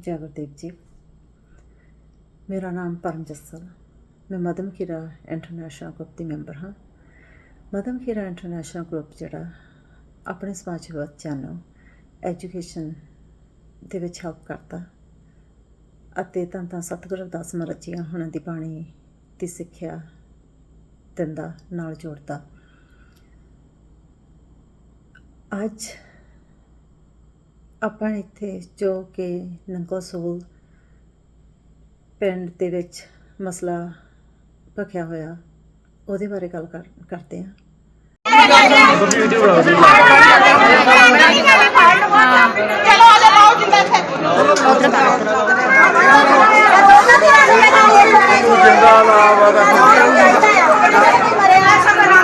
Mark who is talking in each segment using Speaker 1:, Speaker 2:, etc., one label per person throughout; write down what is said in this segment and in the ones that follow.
Speaker 1: ਜੈ ਗੁਰਦੇਵ ਜੀ। ਮੇਰਾ ਨਾਮ ਪਰਮ ਜੱਸਲ ਮੈਂ ਮਦਮ ਖੀਰਾ ਇੰਟਰਨੈਸ਼ਨਲ ਗਰੁੱਪ ਦੀ ਮੈਂਬਰ ਹਾਂ। ਮਦਮ ਖੀਰਾ ਇੰਟਰਨੈਸ਼ਨਲ ਗਰੁੱਪ ਜਿਹੜਾ ਆਪਣੇ ਸਮਾਜ ਬੱਚਿਆਂ ਨੂੰ ਐਜੂਕੇਸ਼ਨ ਦੇ ਵਿੱਚ ਹੈਲਪ ਕਰਦਾ ਅਤੇ ਤਾਂ ਤਾਂ ਸਤਿਗੁਰੂ ਅਰਦਾਸ ਮਰਜੀਆਂ ਹੁਣਾਂ ਦੀ ਬਾਣੀ ਦੀ ਸਿੱਖਿਆ ਦਿੰਦਾ, ਨਾਲ ਜੋੜਦਾ। ਅੱਜ ਆਪਾਂ ਇੱਥੇ ਜੋ ਕਿ ਨੰਗੋਸੋਲ ਪਿੰਡ ਦੇ ਵਿੱਚ ਮਸਲਾ ਭਖਿਆ ਹੋਇਆ, ਉਹਦੇ ਬਾਰੇ ਗੱਲ ਕਰ, ਕਰਦੇ ਹਾਂ।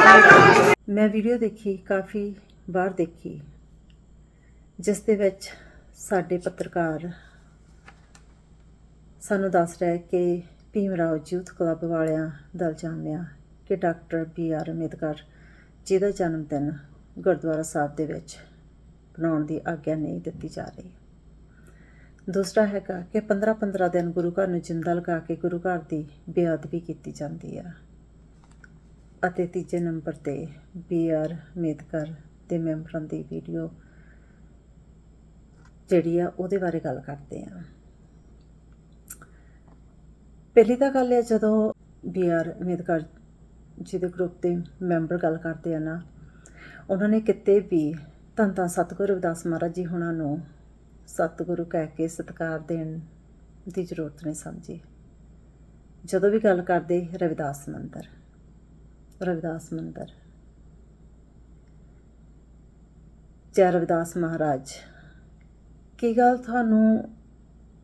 Speaker 2: ਆ
Speaker 1: ਮੈਂ ਵੀਡੀਓ ਦੇਖੀ, ਕਾਫੀ ਵਾਰ ਦੇਖੀ। ਜਿਸ ਦੇ ਵਿੱਚ ਸਾਡੇ ਪੱਤਰਕਾਰ ਸਾਨੂੰ ਦੱਸ ਰਿਹਾ ਕਿ ਭੀਮ ਰਾਓ ਯੂਥ ਕਲੱਬ ਵਾਲਿਆਂ ਦਲ ਇਲਜ਼ਾਮ ਕਿ doctor B R Ambedkar ji ਦਾ ਜਨਮ ਦਿਨ ਗੁਰਦੁਆਰਾ ਸਾਹਿਬ ਦੇ ਵਿੱਚ ਬਣਾਉਣ ਦੀ ਆਗਿਆ ਨਹੀਂ ਦਿੱਤੀ ਜਾ ਰਹੀ। ਦੂਸਰਾ ਹੈਗਾ ਕਿ 15-15 ਦਿਨ ਗੁਰੂ ਘਰ ਨੂੰ ਜਿੰਦਾ ਲਗਾ ਕੇ ਗੁਰੂ ਘਰ ਦੀ ਬੇਅਦਬੀ ਕੀਤੀ ਜਾਂਦੀ ਆ। ਅਤੇ ਤੀਜੇ ਨੰਬਰ ਤੇ ਬੀ ਆਰ ਅੰਬੇਦਕਰ ਦੇ ਮੈਂਬਰਾਂ ਦੀ ਵੀਡੀਓ ਜਿਹੜੀ ਆ ਉਹਦੇ ਬਾਰੇ ਗੱਲ ਕਰਦੇ ਆ। ਪਹਿਲੀ ਤਾਂ ਗੱਲ ਹੈ ਜਦੋਂ ਬੀ ਆਰ ਅੰਬੇਦਕਰ ਜੀ ਦੇ ਗਰੁੱਪ ਦੇ ਮੈਂਬਰ ਗੱਲ ਕਰਦੇ ਆ ਨਾ, ਉਹਨਾਂ ਨੇ ਕਿਤੇ ਵੀ ਧੰਨ ਧੰਨ ਸਤਿਗੁਰੂ ਰਵਿਦਾਸ ਮਹਾਰਾਜ ਜੀ ਹੁਣਾਂ ਨੂੰ ਸਤਿਗੁਰੂ ਕਹਿ ਕੇ ਸਤਿਕਾਰ ਦੇਣ ਦੀ ਜ਼ਰੂਰਤ ਨਹੀਂ ਸਮਝੀ। ਜਦੋਂ ਵੀ ਗੱਲ ਕਰਦੇ ਰਵਿਦਾਸ ਮੰਦਰ ਰਵਿਦਾਸ ਮੰਦਰ। ਜੈ ਰਵਿਦਾਸ ਮਹਾਰਾਜ। ਕੀ ਗੱਲ ਤੁਹਾਨੂੰ?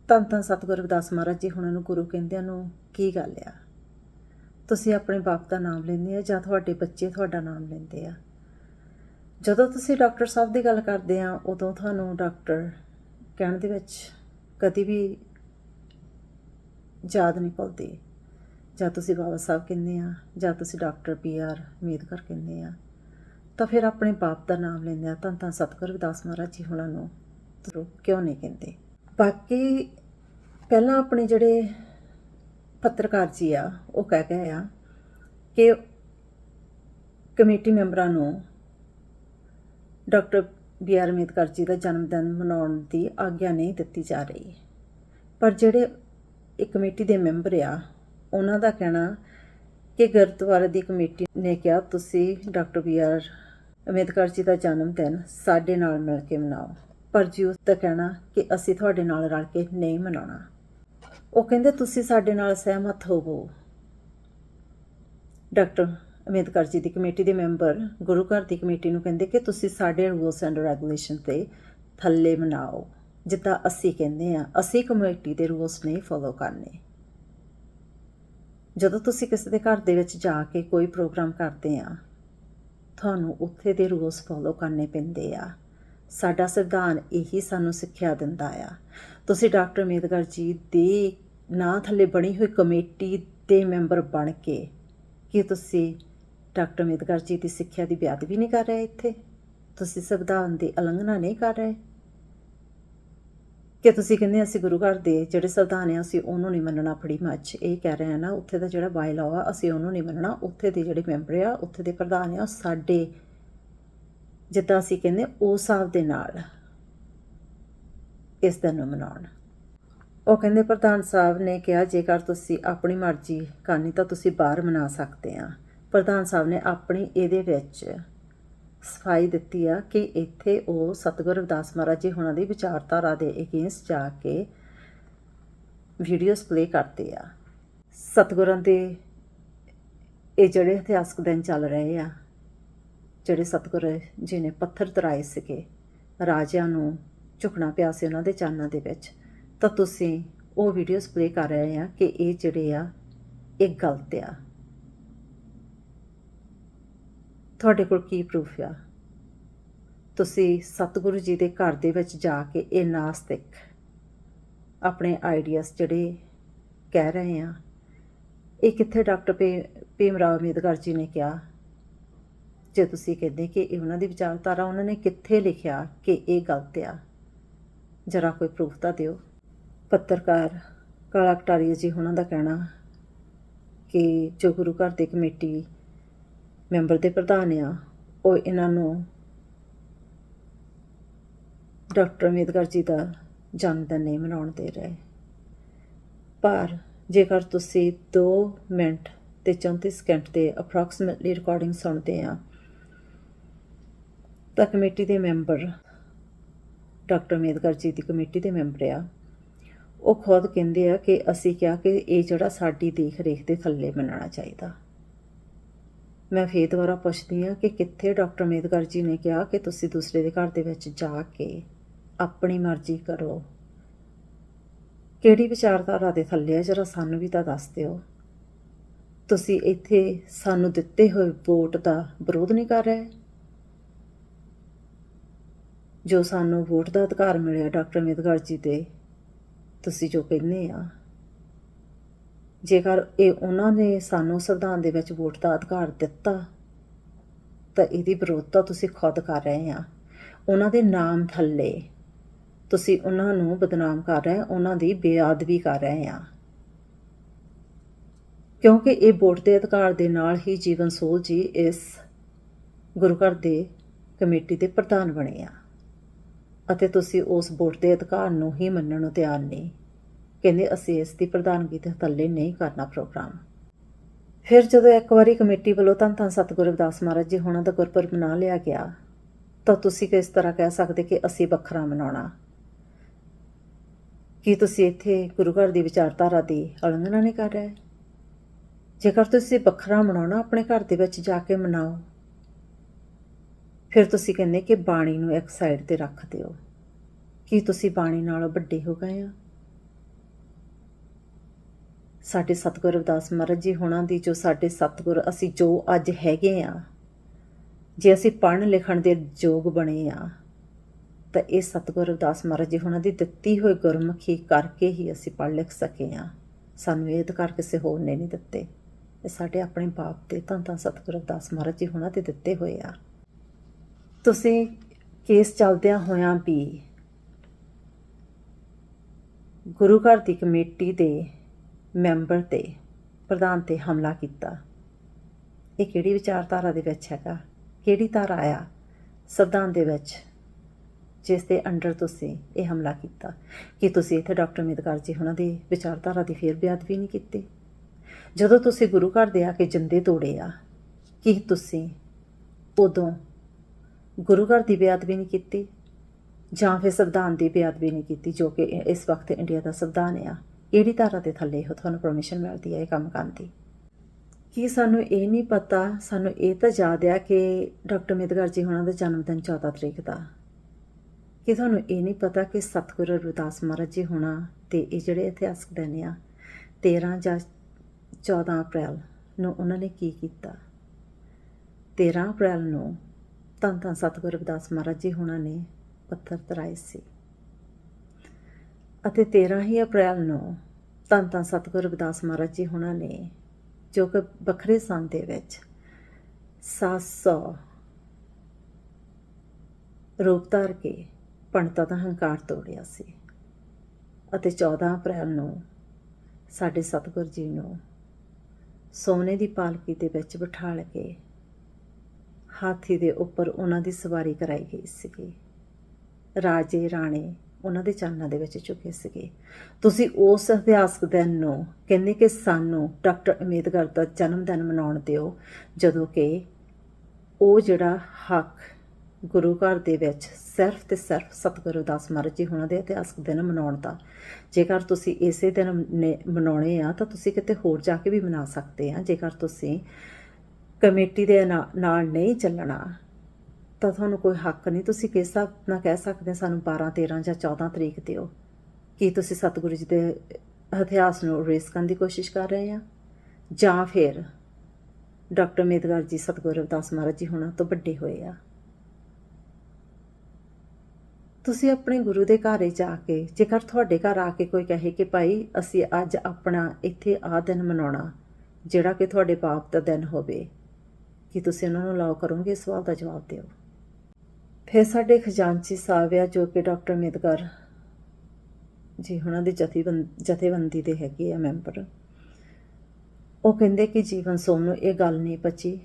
Speaker 1: ਧੰਨ ਧੰਨ ਸਤਿਗੁਰੂ ਰਵਿਦਾਸ ਮਹਾਰਾਜ ਜੀ, ਹੁਣਾਂ ਨੂੰ ਗੁਰੂ ਕਹਿੰਦਿਆਂ ਨੂੰ ਕੀ ਗੱਲ ਆ? ਤੁਸੀਂ ਆਪਣੇ ਬਾਪ ਦਾ ਨਾਮ ਲੈਂਦੇ ਆ ਜਾਂ ਤੁਹਾਡੇ ਬੱਚੇ ਤੁਹਾਡਾ ਨਾਮ ਲੈਂਦੇ ਆ? ਜਦੋਂ ਤੁਸੀਂ ਡਾਕਟਰ ਸਾਹਿਬ ਦੀ ਗੱਲ ਕਰਦੇ ਆ, ਉਦੋਂ ਤੁਹਾਨੂੰ ਡਾਕਟਰ ਕਹਿਣ ਦੇ ਵਿੱਚ ਕਦੀ ਵੀ ਯਾਦ ਨਹੀਂ ਭੁੱਲਦੀ। ਜਾਂ ਤੁਸੀਂ ਬਾਬਾ ਸਾਹਿਬ ਕਹਿੰਦੇ ਆ, ਜਾਂ ਤੁਸੀਂ ਡਾਕਟਰ ਪੀ ਆਰ ਅੰਬੇਦਕਰ ਕਹਿੰਦੇ ਆ, ਤਾਂ ਫਿਰ ਆਪਣੇ ਬਾਪ ਦਾ ਨਾਮ ਲੈਂਦੇ ਆ। ਤਾਂ ਤਾਂ ਸਤਿਗੁਰੂ ਰਵਿਦਾਸ ਮਹਾਰਾਜ ਜੀ, ਹੁਣਾਂ ਨੂੰ ਕਿਉਂ ਨਹੀਂ ਕਹਿੰਦੇ? ਬਾਕੀ ਪਹਿਲਾਂ ਆਪਣੇ ਜਿਹੜੇ ਪੱਤਰਕਾਰ ਜੀ ਆ, ਉਹ ਕਹਿ ਗਏ ਆ ਕਿ ਕਮੇਟੀ ਮੈਂਬਰਾਂ ਨੂੰ doctor B R Ambedkar ji ਦਾ ਜਨਮ ਦਿਨ ਮਨਾਉਣ ਦੀ ਆਗਿਆ ਨਹੀਂ ਦਿੱਤੀ ਜਾ ਰਹੀ। ਪਰ ਜਿਹੜੇ ਇਹ ਕਮੇਟੀ ਦੇ ਮੈਂਬਰ ਆ, ਉਹਨਾਂ ਦਾ ਕਹਿਣਾ ਕਿ ਗੁਰਦੁਆਰੇ ਦੀ ਕਮੇਟੀ ਨੇ ਕਿਹਾ, ਤੁਸੀਂ doctor B R Ambedkar ji ਦਾ ਜਨਮ ਦਿਨ ਸਾਡੇ ਨਾਲ ਮਿਲ ਕੇ ਮਨਾਓ। ਪਰ ਜੀ ਉਸ ਦਾ ਕਹਿਣਾ ਕਿ ਅਸੀਂ ਤੁਹਾਡੇ ਨਾਲ ਰਲ ਕੇ ਨਹੀਂ ਮਨਾਉਣਾ। ਉਹ ਕਹਿੰਦੇ, ਤੁਸੀਂ ਸਾਡੇ ਨਾਲ ਸਹਿਮਤ ਹੋਵੋ। ਡਾਕਟਰ ਅੰਬੇਦਕਰ ਜੀ ਦੀ ਕਮੇਟੀ ਦੇ ਮੈਂਬਰ ਗੁਰੂ ਘਰ ਦੀ ਕਮੇਟੀ ਨੂੰ ਕਹਿੰਦੇ ਕਿ ਤੁਸੀਂ ਸਾਡੇ ਰੂਲਸ ਐਂਡ ਰੈਗੂਲੇਸ਼ਨ ਤੇ ਥੱਲੇ ਮਨਾਓ, ਜਿੱਦਾਂ ਅਸੀਂ ਕਹਿੰਦੇ ਆ ਅਸੀਂ ਕਮੇਟੀ ਦੇ ਰੂਲਸ ਨਹੀਂ ਫੋਲੋ ਕਰਨੇ। ਜਦੋਂ ਤੁਸੀਂ ਕਿਸੇ ਦੇ ਘਰ ਦੇ ਵਿੱਚ ਜਾ ਕੇ ਕੋਈ ਪ੍ਰੋਗਰਾਮ ਕਰਦੇ ਆ ਤੁਹਾਨੂੰ ਉੱਥੇ ਦੇ ਰੂਲਸ ਫੋਲੋ ਕਰਨੇ ਪੈਂਦੇ ਆ। ਸਾਡਾ ਸੰਵਿਧਾਨ ਇਹੀ ਸਾਨੂੰ ਸਿੱਖਿਆ ਦਿੰਦਾ ਆ। ਤੁਸੀਂ ਡਾਕਟਰ ਅੰਬੇਦਕਰ ਜੀ ਦੇ ਨਾਂ ਥੱਲੇ ਬਣੀ ਹੋਈ ਕਮੇਟੀ ਦੇ ਮੈਂਬਰ ਬਣ ਕੇ, ਕੀ ਤੁਸੀਂ ਡਾਕਟਰ ਅੰਬੇਦਕਰ ਜੀ ਦੀ ਸਿੱਖਿਆ ਦੀ ਬੇਅਦਬੀ ਨਹੀਂ ਕਰ ਰਹੇ ਇੱਥੇ? ਤੁਸੀਂ ਸੰਵਿਧਾਨ ਦੀ ਉਲੰਘਣਾ ਨਹੀਂ ਕਰ ਰਹੇ? ਕਿ ਤੁਸੀਂ ਕਹਿੰਦੇ ਅਸੀਂ ਗੁਰੂ ਘਰ ਦੇ ਜਿਹੜੇ ਸੰਵਿਧਾਨ ਆ, ਅਸੀਂ ਉਹਨੂੰ ਨਹੀਂ ਮੰਨਣਾ ਫੜੀ ਮੱਚ ਇਹ ਕਹਿ ਰਹੇ ਆ ਨਾ, ਉੱਥੇ ਦਾ ਜਿਹੜਾ ਬਾਇਲਾਅ ਆ, ਅਸੀਂ ਉਹਨੂੰ ਨਹੀਂ ਮੰਨਣਾ, ਉੱਥੇ ਦੇ ਜਿਹੜੇ ਮੈਂਬਰ ਆ, ਉੱਥੇ ਦੇ ਪ੍ਰਧਾਨ ਆ, ਉਹ ਸਾਡੇ ਜਿੱਦਾਂ ਅਸੀਂ ਕਹਿੰਦੇ ਉਸ ਹਿਸਾਬ ਦੇ ਨਾਲ ਇਸ ਦਿਨ ਨੂੰ ਮਨਾਉਣ। ਉਹ ਕਹਿੰਦੇ, ਪ੍ਰਧਾਨ ਸਾਹਿਬ ਨੇ ਕਿਹਾ, ਜੇਕਰ ਤੁਸੀਂ ਆਪਣੀ ਮਰਜ਼ੀ ਕਰਨੀ, ਤਾਂ ਤੁਸੀਂ ਬਾਹਰ ਮਨਾ ਸਕਦੇ ਆ ਪ੍ਰਧਾਨ ਸਾਹਿਬ ਨੇ ਆਪਣੀ ਇਹਦੇ ਵਿੱਚ ਸਫ਼ਾਈ ਦਿੱਤੀ ਆ ਕਿ ਇੱਥੇ ਉਹ ਸਤਿਗੁਰੂ ਰਵਿਦਾਸ ਮਹਾਰਾਜ ਜੀ ਹੁਣਾਂ ਦੀ ਵਿਚਾਰਧਾਰਾ ਦੇ ਅਗੇਂਸਟ ਜਾ ਕੇ ਵੀਡੀਓਜ਼ ਪਲੇ ਕਰਦੇ ਆ। ਸਤਿਗੁਰਾਂ ਦੇ ਇਹ ਜਿਹੜੇ ਇਤਿਹਾਸਕ ਦਿਨ ਚੱਲ ਰਹੇ ਆ ਜਿਹੜੇ ਸਤਿਗੁਰ ਜੀ ਨੇ ਪੱਥਰ ਤਰਾਏ ਸੀਗੇ, ਰਾਜਿਆਂ ਨੂੰ ਝੁਕਣਾ ਪਿਆ ਸੀ ਉਹਨਾਂ ਦੇ ਚਾਨਾਂ ਦੇ ਵਿੱਚ, ਤਾਂ ਤੁਸੀਂ ਉਹ ਵੀਡੀਓਜ਼ ਪਲੇ ਕਰ ਰਹੇ ਆ ਕਿ ਇਹ ਜਿਹੜੇ ਆ, ਇਹ ਗਲਤ ਆ। ਤੁਹਾਡੇ ਕੋਲ ਕੀ ਪ੍ਰੂਫ ਆ? ਤੁਸੀਂ ਸਤਿਗੁਰੂ ਜੀ ਦੇ ਘਰ ਦੇ ਵਿੱਚ ਜਾ ਕੇ ਇਹ ਨਾਸਤਿਕ ਆਪਣੇ ਆਈਡੀਆਸ ਜਿਹੜੇ ਕਹਿ ਰਹੇ ਆ, ਇਹ ਕਿੱਥੇ ਡਾਕਟਰ ਭੀਮ ਰਾਓ ਅੰਬੇਦਕਰ ਜੀ ਨੇ ਕਿਹਾ? ਜੇ ਤੁਸੀਂ ਕਹਿੰਦੇ ਕਿ ਇਹ ਉਹਨਾਂ ਦੀ ਵਿਚਾਰਧਾਰਾ ਉਹਨਾਂ ਨੇ ਕਿੱਥੇ ਲਿਖਿਆ ਕਿ ਇਹ ਗਲਤ ਆ, ਜਰਾ ਕੋਈ ਪ੍ਰੂਫ ਤਾਂ ਦਿਓ। ਪੱਤਰਕਾਰ ਕਾਲਾ ਕਟਾਰੀਆ ਜੀ ਉਹਨਾਂ ਦਾ ਕਹਿਣਾ ਕਿ ਜੋ ਗੁਰੂ ਘਰ ਦੀ ਕਮੇਟੀ ਮੈਂਬਰ ਦੇ ਪ੍ਰਧਾਨ ਆ, ਉਹ ਇਹਨਾਂ ਨੂੰ ਡਾਕਟਰ ਅੰਬੇਦਕਰ ਜੀ ਦਾ ਜਨਮ ਦਿਨ ਨਹੀਂ ਮਨਾਉਣ ਦੇ ਰਹੇ। ਪਰ ਜੇਕਰ ਤੁਸੀਂ 2 ਮਿੰਟ ਤੇ 34 ਸਕਿੰਟ ਦੇ ਅਪਰੋਕਸੀਮੇਟਲੀ ਰਿਕਾਰਡਿੰਗ ਸੁਣਦੇ ਆ ਤਾਂ ਕਮੇਟੀ ਦੇ ਮੈਂਬਰ, ਡਾਕਟਰ ਅੰਬੇਦਕਰ ਜੀ ਦੀ ਕਮੇਟੀ ਦੇ ਮੈਂਬਰ ਆ, ਉਹ ਖੁਦ ਕਹਿੰਦੇ ਆ ਕਿ ਅਸੀਂ ਕਿਹਾ ਕਿ ਇਹ ਜਿਹੜਾ ਸਾਡੀ ਦੇਖ ਰੇਖ ਦੇ ਥੱਲੇ ਬਣਾਉਣਾ ਚਾਹੀਦਾ। ਮੈਂ ਫੇਰ ਦੁਬਾਰਾ ਪੁੱਛਦੀ ਆ ਕਿ ਕਿੱਥੇ ਡਾਕਟਰ ਅੰਬੇਦਕਰ ਜੀ ਨੇ ਕਿਹਾ ਕਿ ਤੁਸੀਂ ਦੂਸਰੇ ਦੇ ਘਰ ਦੇ ਵਿੱਚ ਜਾ ਕੇ ਆਪਣੀ ਮਰਜ਼ੀ ਕਰੋ। ਕਿਹੜੀ ਵਿਚਾਰਧਾਰਾ ਦੇ ਥੱਲੇ ਆ, ਜਰਾ ਸਾਨੂੰ ਵੀ ਤਾਂ ਦੱਸ ਦਿਓ। ਤੁਸੀਂ ਇੱਥੇ ਸਾਨੂੰ ਦਿੱਤੇ ਹੋਏ ਵੋਟ ਦਾ ਵਿਰੋਧ ਨਹੀਂ ਕਰ ਰਹੇ। ਜੋ ਸਾਨੂੰ ਵੋਟ ਦਾ ਅਧਿਕਾਰ ਮਿਲਿਆ ਡਾਕਟਰ ਅੰਬੇਦਕਰ ਜੀ ਦੇ, ਤੁਸੀਂ ਜੋ ਕਹਿੰਦੇ ਆ। ਜੇਕਰ ਇਹ ਉਹਨਾਂ ਨੇ ਸਾਨੂੰ ਸੰਵਿਧਾਨ ਦੇ ਵਿੱਚ ਵੋਟ ਦਾ ਅਧਿਕਾਰ ਦਿੱਤਾ, ਤਾਂ ਇਹਦੀ ਵਿਰੋਧਤਾ ਤੁਸੀਂ ਖੁਦ ਕਰ ਰਹੇ ਆ। ਉਹਨਾਂ ਦੇ ਨਾਮ ਥੱਲੇ ਤੁਸੀਂ ਉਹਨਾਂ ਨੂੰ ਬਦਨਾਮ ਕਰ ਰਹੇ, ਉਹਨਾਂ ਦੀ ਬੇਅਦਬੀ ਕਰ ਰਹੇ ਆ। ਕਿਉਂਕਿ ਇਹ ਵੋਟ ਦੇ ਅਧਿਕਾਰ ਦੇ ਨਾਲ ਹੀ ਜੀਵਨ ਸੋਲ ਜੀ ਇਸ ਗੁਰੂ ਘਰ ਦੇ ਕਮੇਟੀ ਦੇ ਪ੍ਰਧਾਨ ਬਣੇ ਆ। ਅਤੇ ਤੁਸੀਂ ਉਸ ਵੋਟ ਦੇ ਅਧਿਕਾਰ ਨੂੰ ਹੀ ਮੰਨਣ ਨੂੰ ਤਿਆਰ ਨਹੀਂ। ਕਹਿੰਦੇ, ਅਸੀਂ ਇਸ ਦੀ ਪ੍ਰਧਾਨਗੀ ਦੇ ਥੱਲੇ ਨਹੀਂ ਕਰਨਾ ਪ੍ਰੋਗਰਾਮ ਫਿਰ ਜਦੋਂ ਇੱਕ ਵਾਰੀ ਕਮੇਟੀ ਵੱਲੋਂ ਤਾਂ ਤਾਂ ਸਤਿਗੁਰੂ ਰਵਿਦਾਸ ਮਹਾਰਾਜ ਜੀ ਹੋਣਾ ਦਾ ਗੁਰਪੁਰਬ ਮਨਾ ਲਿਆ ਗਿਆ, ਤਾਂ ਤੁਸੀਂ ਕਿਸ ਤਰ੍ਹਾਂ ਕਹਿ ਸਕਦੇ ਕਿ ਅਸੀਂ ਵੱਖਰਾ ਮਨਾਉਣਾ? ਕੀ ਤੁਸੀਂ ਇੱਥੇ ਗੁਰੂ ਘਰ ਦੀ ਵਿਚਾਰਧਾਰਾ ਦੀ ਉਲੰਘਣਾ ਨਹੀਂ ਕਰ ਰਹੇ? ਜੇਕਰ ਤੁਸੀਂ ਵੱਖਰਾ ਮਨਾਉਣਾ, ਆਪਣੇ ਘਰ ਦੇ ਵਿੱਚ ਜਾ ਕੇ ਮਨਾਓ ਫਿਰ ਤੁਸੀਂ ਕਹਿੰਦੇ ਕਿ ਬਾਣੀ ਨੂੰ ਇੱਕ ਸਾਈਡ ਤੇ ਰੱਖ ਦਿਓ। ਕੀ ਤੁਸੀਂ ਬਾਣੀ ਨਾਲੋਂ ਵੱਡੇ ਹੋ ਗਏ ਆ? ਸਾਡੇ ਸਤਿਗੁਰ ਰਵਿਦਾਸ ਮਹਾਰਾਜ ਜੀ ਹੋਣਾ ਦੀ ਜੋ ਸਾਡੇ ਸਤਿਗੁਰ, ਅਸੀਂ ਜੋ ਅੱਜ ਹੈਗੇ ਆ, ਜੇ ਅਸੀਂ ਪੜ੍ਹਨ ਲਿਖਣ ਦੇ ਯੋਗ ਬਣੇ ਆ, ਤਾਂ ਇਹ ਸਤਿਗੁਰ ਰਵਿਦਾਸ ਮਹਾਰਾਜ ਜੀ ਹੋਣਾ ਦੀ ਦਿੱਤੀ ਹੋਈ ਗੁਰਮੁਖੀ ਕਰਕੇ ਹੀ ਅਸੀਂ ਪੜ੍ਹ ਲਿਖ ਸਕੇ ਆ। ਸਾਨੂੰ ਇਹ ਅਧਿਕਾਰ ਕਿਸੇ ਹੋਰ ਨੇ ਨਹੀਂ ਦਿੱਤੇ। ਇਹ ਸਾਡੇ ਆਪਣੇ ਬਾਪ ਦੇ ਤਾਂ ਤਾਂ ਸਤਿਗੁਰ ਰਵਿਦਾਸ ਮਹਾਰਾਜ ਜੀ ਹੋਣਾ ਤੇ ਦਿੱਤੇ ਹੋਏ ਆ। ਤੁਸੀਂ ਕੇਸ ਚੱਲਦਿਆਂ ਹੋਇਆਂ ਵੀ ਗੁਰੂ ਘਰ ਦੀ ਕਮੇਟੀ ਦੇ ਮੈਂਬਰ ਤੇ ਪ੍ਰਧਾਨ ਤੇ ਹਮਲਾ ਕੀਤਾ। ਇਹ ਕਿਹੜੀ ਵਿਚਾਰਧਾਰਾ ਦੇ ਵਿੱਚ ਹੈਗਾ? ਕਿਹੜੀ ਧਾਰਾ ਆ ਸੰਵਿਧਾਨ ਦੇ ਵਿੱਚ ਜਿਸ ਦੇ ਅੰਡਰ ਤੁਸੀਂ ਇਹ ਹਮਲਾ ਕੀਤਾ? ਕਿ ਤੁਸੀਂ ਇੱਥੇ ਡਾਕਟਰ ਅੰਬੇਦਕਰ ਜੀ ਉਹਨਾਂ ਦੀ ਵਿਚਾਰਧਾਰਾ ਦੀ ਫੇਰ ਬੇਅਦਬੀ ਨਹੀਂ ਕੀਤੀ? ਜਦੋਂ ਤੁਸੀਂ ਗੁਰੂ ਘਰ ਦੇ ਆ ਕੇ ਜਿੰਦੇ ਤੋੜੇ ਆ, ਕੀ ਤੁਸੀਂ ਉਦੋਂ ਗੁਰੂ ਘਰ ਦੀ ਬੇਅਦਬੀ ਨਹੀਂ ਕੀਤੀ ਜਾਂ ਫਿਰ ਸੰਵਿਧਾਨ ਦੀ ਬੇਅਦਬੀ ਨਹੀਂ ਕੀਤੀ ਜੋ ਕਿ ਇਸ ਵਕਤ ਇੰਡੀਆ ਦਾ ਸੰਵਿਧਾਨ ਆ। ਕਿਹੜੀ ਧਾਰਾ ਦੇ ਥੱਲੇ ਹੋ? ਤੁਹਾਨੂੰ ਪਰਮਿਸ਼ਨ ਮਿਲਦੀ ਹੈ ਇਹ ਕੰਮ ਕਰਨ ਦੀ। ਕੀ ਸਾਨੂੰ ਇਹ ਨਹੀਂ ਪਤਾ? ਸਾਨੂੰ ਇਹ ਤਾਂ ਯਾਦ ਆ ਕਿ ਡਾਕਟਰ ਅੰਬੇਦਕਰ ਜੀ ਹੋਣਾ ਦਾ ਜਨਮ ਦਿਨ 14 ਤਰੀਕ ਦਾ। ਕਿ ਤੁਹਾਨੂੰ ਇਹ ਨਹੀਂ ਪਤਾ ਕਿ ਸਤਿਗੁਰੂ ਰਵਿਦਾਸ ਮਹਾਰਾਜ ਜੀ ਹੋਣਾ ਤੇ ਇਹ ਜਿਹੜੇ ਇਤਿਹਾਸਕ ਦਿਨ ਆ 13 ਜਾਂ 14 ਅਪ੍ਰੈਲ ਨੂੰ ਉਹਨਾਂ ਨੇ ਕੀ ਕੀਤਾ? 13 ਅਪ੍ਰੈਲ ਨੂੰ ਤਾਂ ਤਾਂ ਸਤਿਗੁਰੂ ਰਵਿਦਾਸ ਮਹਾਰਾਜ ਜੀ ਹੋਣਾ ਨੇ ਪੱਥਰ ਤਰਾਏ ਸੀ। ਅਤੇ 13 ਹੀ ਅਪ੍ਰੈਲ ਨੂੰ ਤਾਂ ਤਾਂ ਸਤਿਗੁਰੂ ਰਵਿਦਾਸ ਮਹਾਰਾਜ ਜੀ ਹੋਣਾ ਨੇ, ਜੋ ਕਿ ਵੱਖਰੇ ਸੰਨ ਦੇ ਵਿੱਚ 700 ਰੂਪ ਧਾਰ ਕੇ ਪੰਡਤਾਂ ਦਾ ਹੰਕਾਰ ਤੋੜਿਆ ਸੀ। ਅਤੇ 14 ਅਪ੍ਰੈਲ ਨੂੰ ਸਾਡੇ ਸਤਿਗੁਰ ਜੀ ਨੂੰ ਸੋਨੇ ਦੀ ਪਾਲਕੀ ਦੇ ਵਿੱਚ ਬਿਠਾਲ ਕੇ ਹਾਥੀ ਦੇ ਉੱਪਰ ਉਹਨਾਂ ਦੀ ਸਵਾਰੀ ਕਰਾਈ ਗਈ ਸੀਗੀ। ਰਾਜੇ, ਰਾਣੇ ਉਹਨਾਂ ਦੇ ਚਰਨਾਂ ਦੇ ਵਿੱਚ ਝੁਕੇ ਸੀਗੇ। ਤੁਸੀਂ ਉਸ ਇਤਿਹਾਸਕ ਦਿਨ ਨੂੰ ਕਹਿੰਦੇ ਕਿ ਸਾਨੂੰ ਡਾਕਟਰ ਅੰਬੇਦਕਰ ਦਾ ਜਨਮ ਦਿਨ ਮਨਾਉਣ ਦਿਓ, ਜਦੋਂ ਕਿ ਉਹ ਜਿਹੜਾ ਹੱਕ ਗੁਰੂ ਘਰ ਦੇ ਵਿੱਚ ਸਿਰਫ ਤੇ ਸਿਰਫ ਸਤਿਗੁਰੂ ਦਾਸ ਮਹਾਰਾਜ ਜੀ ਉਹਨਾਂ ਦੇ ਇਤਿਹਾਸਕ ਦਿਨ ਮਨਾਉਣ ਦਾ। ਜੇਕਰ ਤੁਸੀਂ ਇਸੇ ਦਿਨ ਨੇ- ਮਨਾਉਣੇ ਆ, ਤਾਂ ਤੁਸੀਂ ਕਿਤੇ ਹੋਰ ਜਾ ਕੇ ਵੀ ਮਨਾ ਸਕਦੇ ਆ। ਜੇਕਰ ਤੁਸੀਂ ਕਮੇਟੀ ਦੇ ਨਾ- ਨਾਲ ਨਹੀਂ ਚੱਲਣਾ, ਤਾਂ ਤੁਹਾਨੂੰ ਕੋਈ ਹੱਕ ਨਹੀਂ। ਤੁਸੀਂ ਕਿਸ ਹਿਸਾਬ ਨਾਲ ਕਹਿ ਸਕਦੇ ਸਾਨੂੰ 12 13 ਜਾਂ 14 ਤਰੀਕ ਦਿਓ? ਕੀ ਤੁਸੀਂ ਸਤਿਗੁਰੂ ਜੀ ਦੇ ਇਤਿਹਾਸ ਨੂੰ ਰੇਸ ਕਰਨ ਦੀ ਕੋਸ਼ਿਸ਼ ਕਰ ਰਹੇ ਆ? ਜਾਂ ਫਿਰ ਡਾਕਟਰ ਅੰਬੇਦਕਰ ਜੀ ਸਤਿਗੁਰੂ ਰਵਿਦਾਸ ਮਹਾਰਾਜ ਜੀ ਹੋਣਾ ਤੋਂ ਵੱਡੇ ਹੋਏ ਆ? ਤੁਸੀਂ ਆਪਣੇ ਗੁਰੂ ਦੇ ਘਰੇ ਜਾ ਕੇ, ਜੇਕਰ ਤੁਹਾਡੇ ਘਰ ਆ ਕੇ ਕੋਈ ਕਹੇ ਕਿ ਭਾਈ ਅਸੀਂ ਅੱਜ ਆਪਣਾ ਇੱਥੇ ਆ ਦਿਨ ਮਨਾਉਣਾ, ਜਿਹੜਾ ਕਿ ਤੁਹਾਡੇ ਬਾਪ ਦਾ ਦਿਨ ਹੋਵੇ ਕੀ ਤੁਸੀਂ ਉਹਨਾਂ ਨੂੰ ਅਲਾਉ ਕਰੋਗੇ, ਇਸ ਸਵਾਲ ਦਾ ਜਵਾਬ ਦਿਓ। ਫਿਰ ਸਾਡੇ ਖਜ਼ਾਨਚੀ ਸਾਹਿਬ ਆ, ਜੋ ਕਿ ਡਾਕਟਰ ਅੰਬੇਦਕਰ ਜੀ ਉਹਨਾਂ ਦੇ ਜਥੇਬੰਦ ਜਥੇਬੰਦੀ ਦੇ ਹੈਗੇ ਆ ਮੈਂਬਰ, ਉਹ ਕਹਿੰਦੇ ਕਿ ਜੀਵਨ ਸੋਮ ਨੂੰ ਇਹ ਗੱਲ ਨਹੀਂ ਪਚੀ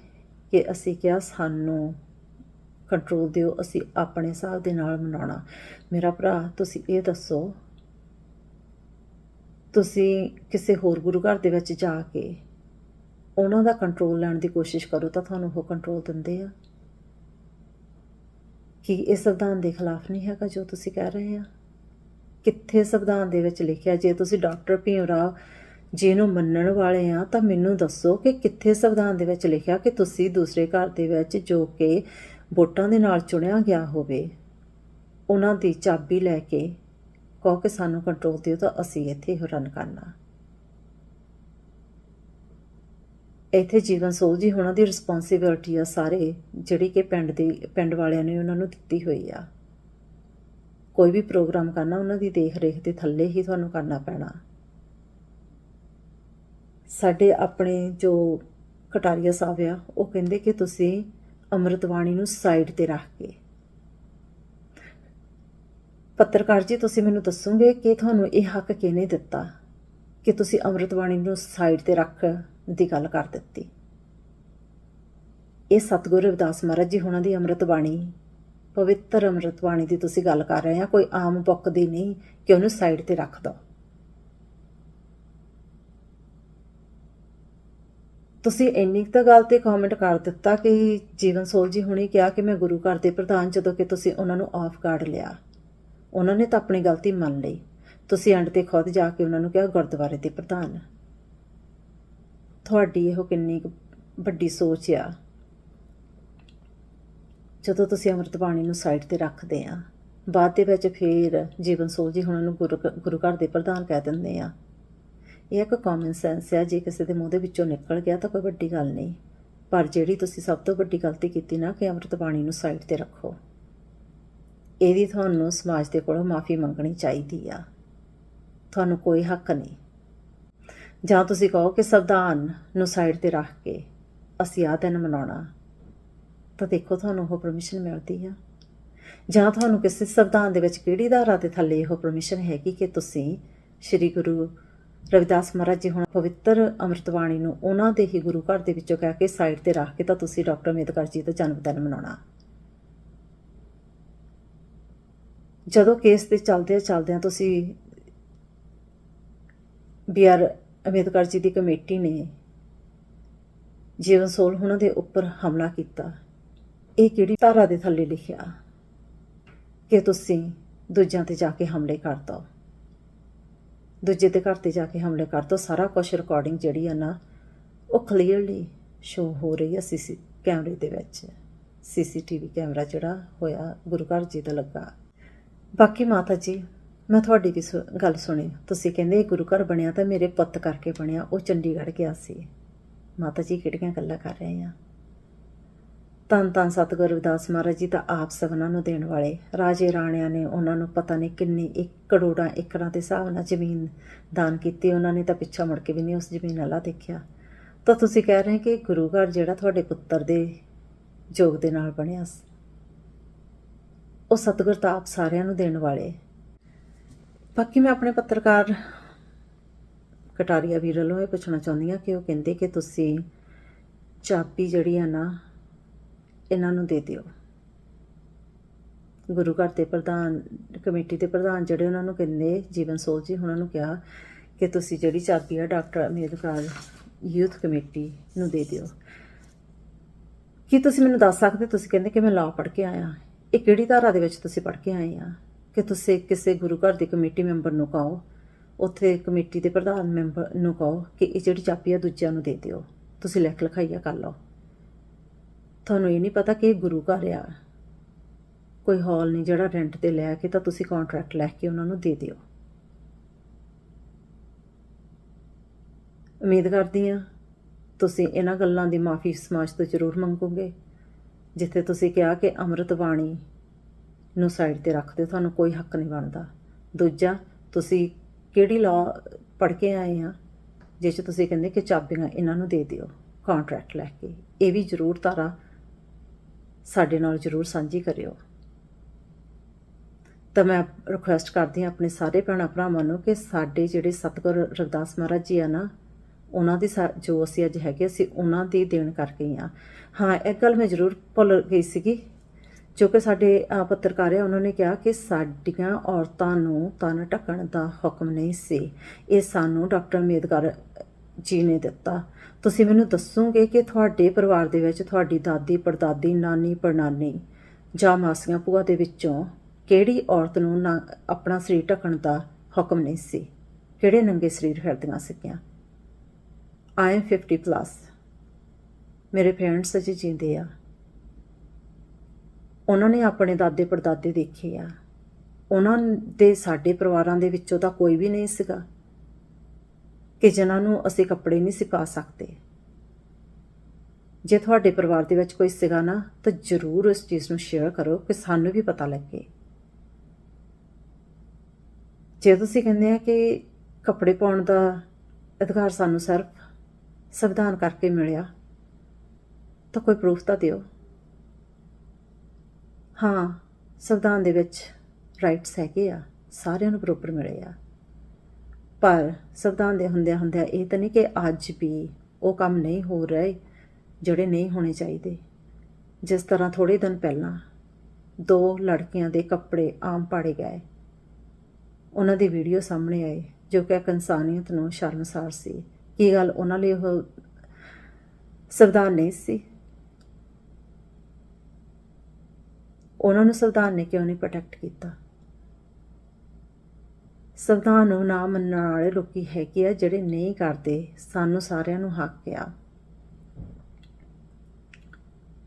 Speaker 1: ਕਿ ਅਸੀਂ ਕਿਹਾ ਸਾਨੂੰ ਕੰਟਰੋਲ ਦਿਓ, ਅਸੀਂ ਆਪਣੇ ਹਿਸਾਬ ਦੇ ਨਾਲ ਮਨਾਉਣਾ। ਮੇਰਾ ਭਰਾ, ਤੁਸੀਂ ਇਹ ਦੱਸੋ, ਤੁਸੀਂ ਕਿਸੇ ਹੋਰ ਗੁਰੂ ਘਰ ਦੇ ਵਿੱਚ ਜਾ ਕੇ ਉਹਨਾਂ ਦਾ ਕੰਟਰੋਲ ਲੈਣ ਦੀ ਕੋਸ਼ਿਸ਼ ਕਰੋ ਤਾਂ ਤੁਹਾਨੂੰ ਉਹ ਕੰਟਰੋਲ ਦਿੰਦੇ ਆ। ਕਿ ਇਹ ਸੰਵਿਧਾਨ ਦੇ ਖਿਲਾਫ ਨਹੀਂ ਹੈਗਾ ਜੋ ਤੁਸੀਂ ਕਹਿ ਰਹੇ ਆ। ਕਿੱਥੇ ਸੰਵਿਧਾਨ ਦੇ ਵਿੱਚ ਲਿਖਿਆ ਜੇ ਤੁਸੀਂ ਡਾਕਟਰ ਭੀਮ ਰਾਓ ਜੀ ਨੂੰ ਮੰਨਣ ਵਾਲੇ ਆ ਤਾਂ ਮੈਨੂੰ ਦੱਸੋ ਕਿ ਕਿੱਥੇ ਸੰਵਿਧਾਨ ਦੇ ਵਿੱਚ ਲਿਖਿਆ ਕਿ ਤੁਸੀਂ ਦੂਸਰੇ ਘਰ ਦੇ ਵਿੱਚ ਜੋ ਕਿ ਵੋਟਾਂ ਦੇ ਨਾਲ ਚੁਣਿਆ ਗਿਆ ਹੋਵੇ, ਉਹਨਾਂ ਦੀ ਚਾਬੀ ਲੈ ਕੇ ਕਹੋ ਕਿ ਸਾਨੂੰ ਕੰਟਰੋਲ ਦਿਓ ਤਾਂ ਅਸੀਂ ਇੱਥੇ ਰਨ ਕਰਨਾ। ਇੱਥੇ ਜੀਵਨ ਸੋਲ ਜੀ ਉਹਨਾਂ ਦੀ ਰਿਸਪੌਂਸਿਬਿਲਟੀ ਆ ਸਾਰੇ, ਜਿਹੜੀ ਕਿ ਪਿੰਡ ਦੇ, ਪਿੰਡ ਵਾਲਿਆਂ ਨੇ ਉਹਨਾਂ ਨੂੰ ਦਿੱਤੀ ਹੋਈ ਆ। ਕੋਈ ਵੀ ਪ੍ਰੋਗਰਾਮ ਕਰਨਾ, ਉਹਨਾਂ ਦੀ ਦੇਖ ਰੇਖ ਦੇ ਥੱਲੇ ਹੀ ਤੁਹਾਨੂੰ ਕਰਨਾ ਪੈਣਾ। ਸਾਡੇ ਆਪਣੇ ਜੋ ਕਟਾਰੀਆ ਸਾਹਿਬ ਆ, ਉਹ ਕਹਿੰਦੇ ਕਿ ਤੁਸੀਂ ਅੰਮ੍ਰਿਤਵਾਣੀ ਨੂੰ ਸਾਈਡ ਤੇ ਰੱਖ ਕੇ। ਪੱਤਰਕਾਰ ਜੀ, ਤੁਸੀਂ ਮੈਨੂੰ ਦੱਸੋਗੇ ਕਿ ਤੁਹਾਨੂੰ ਇਹ ਹੱਕ ਕਿਹਨੇ ਦਿੱਤਾ? ਕਿ ਤੁਸੀਂ ਅੰਮ੍ਰਿਤਵਾਣੀ ਨੂੰ ਸਾਈਡ ਤੇ ਰੱਖ ਦੀ ਗੱਲ ਕਰ ਦਿੱਤੀ। ਇਹ ਸਤਿਗੁਰੂ ਰਵਿਦਾਸ ਮਹਾਰਾਜ ਜੀ ਹੁਣਾਂ ਦੀ ਅੰਮ੍ਰਿਤਬਾਣੀ ਪਵਿੱਤਰ ਅੰਮ੍ਰਿਤਬਾਣੀ ਦੀ ਤੁਸੀਂ ਗੱਲ ਕਰ ਰਹੇ ਆ, ਕੋਈ ਆਮ ਬੁੱਕ ਦੀ ਨਹੀਂ ਕਿ ਉਹਨੂੰ ਸਾਈਡ ਤੇ ਰੱਖ ਦੋ। ਤੁਸੀਂ ਇੰਨੀ ਕੁ ਤਾਂ ਗੱਲ ਤੇ ਕਮੈਂਟ ਕਰ ਦਿੱਤਾ ਕਿ ਜੀਵਨ ਸੋਲ ਜੀ ਹੁਣੇ ਕਿਹਾ ਕਿ ਮੈਂ ਗੁਰੂ ਘਰ ਦੇ ਪ੍ਰਧਾਨ ਜਦੋਂ ਕਿ ਤੁਸੀਂ ਉਹਨਾਂ ਨੂੰ ਆਫ ਗਾਰਡ ਲਿਆ। ਉਹਨਾਂ ਨੇ ਤਾਂ ਆਪਣੀ ਗਲਤੀ ਮੰਨ ਲਈ। ਤੁਸੀਂ ਐਂਡ ਤੇ ਖੁਦ ਜਾ ਕੇ ਉਹਨਾਂ ਨੂੰ ਕਿਹਾ ਗੁਰਦੁਆਰੇ ਦੇ ਪ੍ਰਧਾਨ। ਤੁਹਾਡੀ ਇਹੋ ਕਿੰਨੀ ਕੁ ਵੱਡੀ ਸੋਚ ਆ। ਜਦੋਂ ਤੁਸੀਂ ਅੰਮ੍ਰਿਤ ਬਾਣੀ ਨੂੰ ਸਾਈਡ ਤੇ ਰੱਖਦੇ ਆ, ਬਾਅਦ ਦੇ ਵਿੱਚ ਫੇਰ ਜੀਵਨ ਸੋਲ ਜੀ ਉਹਨਾਂ ਨੂੰ ਗੁਰੂ ਗੁਰੂ ਘਰ ਦੇ ਪ੍ਰਧਾਨ ਕਹਿ ਦਿੰਦੇ ਆ। ਇਹ ਇੱਕ ਕਾਮਨ ਸੈਂਸ ਹੈ ਜੇ ਕਿਸੇ ਦੇ ਮੂੰਹ ਦੇ ਵਿੱਚੋਂ ਨਿਕਲ ਗਿਆ ਤਾਂ ਕੋਈ ਵੱਡੀ ਗੱਲ ਨਹੀਂ। ਪਰ ਜਿਹੜੀ ਤੁਸੀਂ ਸਭ ਤੋਂ ਵੱਡੀ ਗਲਤੀ ਕੀਤੀ ਨਾ, ਕਿ ਅੰਮ੍ਰਿਤ ਬਾਣੀ ਨੂੰ ਸਾਈਡ ਤੇ ਰੱਖੋ। ਇਹਦੀ ਤੁਹਾਨੂੰ ਸਮਾਜ ਦੇ ਕੋਲੋਂ ਮਾਫੀ ਮੰਗਣੀ ਚਾਹੀਦੀ ਆ। ਤੁਹਾਨੂੰ ਕੋਈ ਹੱਕ ਨਹੀਂ। ਜਾਂ ਤੁਸੀਂ ਕਹੋ ਕਿ ਸੰਵਿਧਾਨ ਨੂੰ ਸਾਈਡ ਤੇ ਰੱਖ ਕੇ ਅਸੀਂ ਆਹ ਦਿਨ ਮਨਾਉਣਾ, ਤਾਂ ਦੇਖੋ ਤੁਹਾਨੂੰ ਉਹ ਪਰਮਿਸ਼ਨ ਮਿਲਦੀ ਆ। ਜਾਂ ਤੁਹਾਨੂੰ ਕਿਸੇ ਸੰਵਿਧਾਨ ਦੇ ਵਿੱਚ ਕਿਹੜੀ ਧਾਰਾ ਦੇ ਥੱਲੇ ਇਹ ਪਰਮਿਸ਼ਨ ਹੈਗੀ ਕਿ ਤੁਸੀਂ ਸ੍ਰੀ ਗੁਰੂ ਰਵਿਦਾਸ ਮਹਾਰਾਜ ਜੀ ਹੁਣ ਪਵਿੱਤਰ ਅੰਮ੍ਰਿਤਵਾਣੀ ਨੂੰ ਉਹਨਾਂ ਦੇ ਹੀ ਗੁਰੂ ਘਰ ਦੇ ਵਿੱਚੋਂ ਕਹਿ ਕੇ ਸਾਈਡ ਤੇ ਰੱਖ ਕੇ ਤਾਂ ਤੁਸੀਂ ਡਾਕਟਰ ਅੰਬੇਦਕਰ ਜੀ ਦਾ ਜਨਮ ਦਿਨ ਮਨਾਉਣਾ। ਜਦੋਂ ਕੇਸ ਤੇ ਚੱਲਦੇ ਚੱਲਦਿਆਂ ਤੁਸੀਂ ਬੀ ਆਰ ਅੰਬੇਦਕਰ ਜੀ ਦੀ ਕਮੇਟੀ ਨੇ ਜੀਵਨ ਸੋਲ ਹੁਣਾਂ ਦੇ ਉੱਪਰ ਹਮਲਾ ਕੀਤਾ। ਇਹ ਕਿਹੜੀ ਧਾਰਾ ਦੇ ਥੱਲੇ ਲਿਖਿਆ? ਕਿ ਤੁਸੀਂ ਦੂਜਿਆਂ ਤੇ ਜਾ ਕੇ ਹਮਲੇ ਕਰ ਦੋ ਦੂਜੇ ਦੇ ਘਰ ਤੇ ਜਾ ਕੇ ਹਮਲੇ ਕਰ ਦੋ ਸਾਰਾ ਕੁਝ ਰਿਕਾਰਡਿੰਗ ਜਿਹੜੀ ਆ ਨਾ, ਉਹ ਕਲੀਅਰਲੀ ਸ਼ੋ ਹੋ ਰਹੀ ਹੈ ਸੀਸੀ ਕੈਮਰੇ ਦੇ ਵਿੱਚ। ਸੀਸੀਟੀਵੀ ਕੈਮਰਾ ਜਿਹੜਾ ਹੋਇਆ, ਗੁਰੂ ਘਰ ਜੀ ਦਾ ਲੱਗਾ। ਬਾਕੀ ਮਾਤਾ ਜੀ ਮੈਂ ਤੁਹਾਡੀ ਵੀ ਸੁ- ਗੱਲ ਸੁਣੀ। ਤੁਸੀਂ ਕਹਿੰਦੇ ਇਹ ਗੁਰੂ ਘਰ ਬਣਿਆ ਤਾਂ ਮੇਰੇ ਪੁੱਤ ਕਰਕੇ ਬਣਿਆ, ਉਹ ਚੰਡੀਗੜ੍ਹ ਗਿਆ ਸੀ। ਮਾਤਾ ਜੀ ਕਿਹੜੀਆਂ ਗੱਲਾਂ ਕਰ ਰਹੇ ਆ? ਤਨ ਤਨ ਸਤਿਗੁਰ ਰਵਿਦਾਸ ਮਹਾਰਾਜ ਜੀ ਤਾਂ ਆਪ ਸਭਨਾਂ ਨੂੰ ਦੇਣ ਵਾਲੇ ਰਾਜੇ ਰਾਣਿਆਂ ਨੇ ਉਹਨਾਂ ਨੂੰ ਪਤਾ ਨਹੀਂ ਕਿੰਨੀ ਇੱਕ ਕਰੋੜਾਂ ਏਕੜਾਂ ਦੇ ਹਿਸਾਬ ਨਾਲ ਜ਼ਮੀਨ ਦਾਨ ਕੀਤੀ, ਉਹਨਾਂ ਨੇ ਤਾਂ ਪਿੱਛਾ ਮੁੜ ਕੇ ਵੀ ਨਹੀਂ ਉਸ ਜ਼ਮੀਨ ਵਾਲਾ ਦੇਖਿਆ। ਤਾਂ ਤੁਸੀਂ ਕਹਿ ਰਹੇ ਕਿ ਗੁਰੂ ਘਰ ਜਿਹੜਾ ਤੁਹਾਡੇ ਪੁੱਤਰ ਦੇ ਯੋਗ ਦੇ ਨਾਲ ਬਣਿਆ ਉਹ ਸਤਿਗੁਰ ਤਾਂ ਆਪ ਸਾਰਿਆਂ ਨੂੰ ਦੇਣ ਵਾਲੇ ਬਾਕੀ ਮੈਂ ਆਪਣੇ ਪੱਤਰਕਾਰ ਕਟਾਰੀਆ ਵੀਰ ਵੱਲੋਂ ਇਹ ਪੁੱਛਣਾ ਚਾਹੁੰਦੀ ਹਾਂ ਕਿ ਉਹ ਕਹਿੰਦੇ ਕਿ ਤੁਸੀਂ ਚਾਬੀ ਜਿਹੜੀ ਆ ਨਾ, ਇਹਨਾਂ ਨੂੰ ਦੇ ਦਿਓ। ਗੁਰੂ ਘਰ ਦੇ ਪ੍ਰਧਾਨ, ਕਮੇਟੀ ਦੇ ਪ੍ਰਧਾਨ ਜਿਹੜੇ ਉਹਨਾਂ ਨੂੰ ਕਹਿੰਦੇ, ਜੀਵਨ ਸੋਲ ਜੀ ਉਹਨਾਂ ਨੂੰ ਕਿਹਾ ਕਿ ਤੁਸੀਂ ਜਿਹੜੀ ਚਾਬੀ ਆ ਡਾਕਟਰ ਅੰਬੇਦਕਰ ਯੂਥ ਕਮੇਟੀ ਨੂੰ ਦੇ ਦਿਓ। ਕੀ ਤੁਸੀਂ ਮੈਨੂੰ ਦੱਸ ਸਕਦੇ? ਤੁਸੀਂ ਕਹਿੰਦੇ ਕਿ ਮੈਂ ਲਾਅ ਪੜ੍ਹ ਕੇ ਆਇਆ। ਇਹ ਕਿਹੜੀ ਧਾਰਾ ਦੇ ਵਿੱਚ ਤੁਸੀਂ ਪੜ੍ਹ ਕੇ ਆਏ ਆ? ਕਿ ਤੁਸੀਂ ਕਿਸੇ ਗੁਰੂ ਘਰ ਦੀ ਕਮੇਟੀ ਮੈਂਬਰ ਨੂੰ ਕਹੋ, ਉੱਥੇ ਕਮੇਟੀ ਦੇ ਪ੍ਰਧਾਨ ਮੈਂਬਰ ਨੂੰ ਕਹੋ ਕਿ ਇਹ ਜਿਹੜੀ ਚਾਬੀ ਆ ਦੂਜਿਆਂ ਨੂੰ ਦੇ ਦਿਓ। ਤੁਸੀਂ ਲਿਖ ਲਿਖਾਈਆ ਕਰ ਲਓ। ਤੁਹਾਨੂੰ ਇਹ ਨਹੀਂ ਪਤਾ ਕਿ ਇਹ ਗੁਰੂ ਘਰ ਆ। ਕੋਈ ਹਾਲ ਨਹੀਂ ਜਿਹੜਾ ਰੈਂਟ ਤੇ ਲੈ ਕੇ ਤਾਂ ਤੁਸੀਂ ਕੰਟਰੈਕਟ ਲੈ ਕੇ ਉਹਨਾਂ ਨੂੰ ਦੇ ਦਿਓ। ਉਮੀਦ ਕਰਦੀ ਆ ਤੁਸੀਂ ਇਹਨਾਂ ਗੱਲਾਂ ਦੀ ਮਾਫੀ ਸਮਾਜ ਤੋਂ ਜ਼ਰੂਰ ਮੰਗੋਗੇ, ਜਿੱਥੇ ਤੁਸੀਂ ਕਿਹਾ ਕਿ ਅੰਮ੍ਰਿਤ ਬਾਣੀ ਨੂੰ ਸਾਈਡ ਤੇ ਰੱਖ ਦਿਓ, ਤੁਹਾਨੂੰ ਕੋਈ ਹੱਕ ਨਹੀਂ ਬਣਦਾ। ਦੂਜਾ, ਤੁਸੀਂ ਕਿਹੜੀ ਲਾਅ ਪੜ੍ਹ ਕੇ ਆਏ ਆ ਜਿਸ 'ਚ ਤੁਸੀਂ ਕਹਿੰਦੇ ਕਿ ਚਾਬੀਆਂ ਇਹਨਾਂ ਨੂੰ ਦੇ ਦਿਓ ਕੰਟਰੈਕਟ ਲੈ ਕੇ। ਇਹ ਵੀ ਜ਼ਰੂਰ ਤਾਰਾ ਸਾਡੇ ਨਾਲ ਜ਼ਰੂਰ ਸਾਂਝੀ ਕਰਿਓ। ਤਾਂ ਮੈਂ ਰਿਕੁਐਸਟ ਕਰਦੀ ਹਾਂ ਆਪਣੇ ਸਾਰੇ ਭੈਣਾਂ ਭਰਾਵਾਂ ਨੂੰ ਕਿ ਸਾਡੇ ਜਿਹੜੇ ਸਤਿਗੁਰ ਰਵਿਦਾਸ ਮਹਾਰਾਜ ਜੀ ਆ ਨਾ, ਉਹਨਾਂ ਦੀ ਸਾ- ਜੋ ਅਸੀਂ ਅੱਜ ਹੈਗੇ, ਅਸੀਂ ਉਹਨਾਂ ਦੀ ਦੇਣ ਕਰਕੇ ਹੀ ਆ। ਹਾਂ ਇੱਕ ਗੱਲ ਮੈਂ ਜ਼ਰੂਰ ਭੁੱਲ ਗਈ ਸੀਗੀ। ਜੋ ਕਿ ਸਾਡੇ ਪੱਤਰਕਾਰ ਆ, ਉਹਨਾਂ ਨੇ ਕਿਹਾ ਕਿ ਸਾਡੀਆਂ ਔਰਤਾਂ ਨੂੰ ਤਨ ਢੱਕਣ ਦਾ ਹੁਕਮ ਨਹੀਂ ਸੀ। ਇਹ ਸਾਨੂੰ ਡਾਕਟਰ ਅੰਬੇਦਕਰ ਜੀ ਨੇ ਦਿੱਤਾ। ਤੁਸੀਂ ਮੈਨੂੰ ਦੱਸੋਗੇ ਕਿ ਤੁਹਾਡੇ ਪਰਿਵਾਰ ਦੇ ਵਿੱਚ ਤੁਹਾਡੀ ਦਾਦੀ, ਪੜਦਾਦੀ, ਨਾਨੀ, ਪੜਨਾਨੀ ਜਾਂ ਮਾਸੀਆਂ ਭੂਆ ਦੇ ਵਿੱਚੋਂ ਕਿਹੜੀ ਔਰਤ ਨੂੰ ਨਾ ਆਪਣਾ ਸਰੀਰ ਢੱਕਣ ਦਾ ਹੁਕਮ ਨਹੀਂ ਸੀ? ਕਿਹੜੇ ਨੰਗੇ ਸਰੀਰ ਫਿਰਦੀਆਂ ਸੀਗੀਆਂ? ਆਈ ਐਮ 50 ਪਲੱਸ ਮੇਰੇ ਪੇਰੈਂਟਸ ਅਜੇ ਜਿੰਦੇ ਆ। ਉਹਨਾਂ ਨੇ ਆਪਣੇ ਦਾਦੇ ਪੜਦਾਦੇ ਦੇਖੇ ਆ। ਉਹਨਾਂ ਦੇ ਸਾਡੇ ਪਰਿਵਾਰਾਂ ਦੇ ਵਿੱਚੋਂ ਤਾਂ ਕੋਈ ਵੀ ਨਹੀਂ ਸੀਗਾ ਕਿ ਜਿਨ੍ਹਾਂ ਨੂੰ ਅਸੀਂ ਕੱਪੜੇ ਨਹੀਂ ਸੀ ਸਕਦੇ। ਜੇ ਤੁਹਾਡੇ ਪਰਿਵਾਰ ਦੇ ਵਿੱਚ ਕੋਈ ਸੀਗਾ ਨਾ, ਤਾਂ ਜ਼ਰੂਰ ਇਸ ਚੀਜ਼ ਨੂੰ ਸ਼ੇਅਰ ਕਰੋ ਕਿ ਸਾਨੂੰ ਵੀ ਪਤਾ ਲੱਗੇ। ਜੇ ਤੁਸੀਂ ਕਹਿੰਦੇ ਆ ਕਿ ਕੱਪੜੇ ਪਾਉਣ ਦਾ ਅਧਿਕਾਰ ਸਾਨੂੰ ਸਿਰਫ ਸੰਵਿਧਾਨ ਕਰਕੇ ਮਿਲਿਆ, ਤਾਂ ਕੋਈ ਪ੍ਰੂਫ ਤਾਂ ਦਿਓ। ਹਾਂ, ਸੰਵਿਧਾਨ ਦੇ ਵਿੱਚ ਰਾਈਟਸ ਹੈਗੇ ਆ, ਸਾਰਿਆਂ ਨੂੰ ਬਰਾਬਰ ਮਿਲੇ ਆ। ਪਰ ਸੰਵਿਧਾਨ ਦੇ ਹੁੰਦਿਆਂ ਹੁੰਦਿਆਂ ਇਹ ਤਾਂ ਨਹੀਂ ਕਿ ਅੱਜ ਵੀ ਉਹ ਕੰਮ ਨਹੀਂ ਹੋ ਰਹੇ, ਜਿਹੜੇ ਨਹੀਂ ਹੋਣੇ ਚਾਹੀਦੇ। ਜਿਸ ਤਰ੍ਹਾਂ ਥੋੜੇ ਦਿਨ ਪਹਿਲਾਂ ਦੋ ਲੜਕੀਆਂ ਦੇ ਕੱਪੜੇ ਆਮ ਪਾੜੇ ਗਏ। ਉਹਨਾਂ ਦੀ ਵੀਡੀਓ ਸਾਹਮਣੇ ਆਈ, ਜੋ ਕਿ ਇੱਕ ਇਨਸਾਨੀਅਤ ਨੂੰ ਸ਼ਰਮਸਾਰ ਸੀ। ਕੀ ਗੱਲ ਉਹਨਾਂ ਲਈ ਉਹ ਸੰਵਿਧਾਨ ਨਹੀਂ ਸੀ? ਉਹਨਾਂ ਨੂੰ ਸੰਵਿਧਾਨ ਨੇ ਕਿਉਂ ਨਹੀਂ ਪ੍ਰੋਟੈਕਟ ਕੀਤਾ? ਸੰਵਿਧਾਨ ਨੂੰ ਨਾ ਮੰਨਣ ਵਾਲੇ ਲੋਕੀ ਹੈਗੇ ਆ ਜਿਹੜੇ ਨਹੀਂ ਕਰਦੇ, ਸਾਨੂੰ ਸਾਰਿਆਂ ਨੂੰ ਹੱਕ ਆ।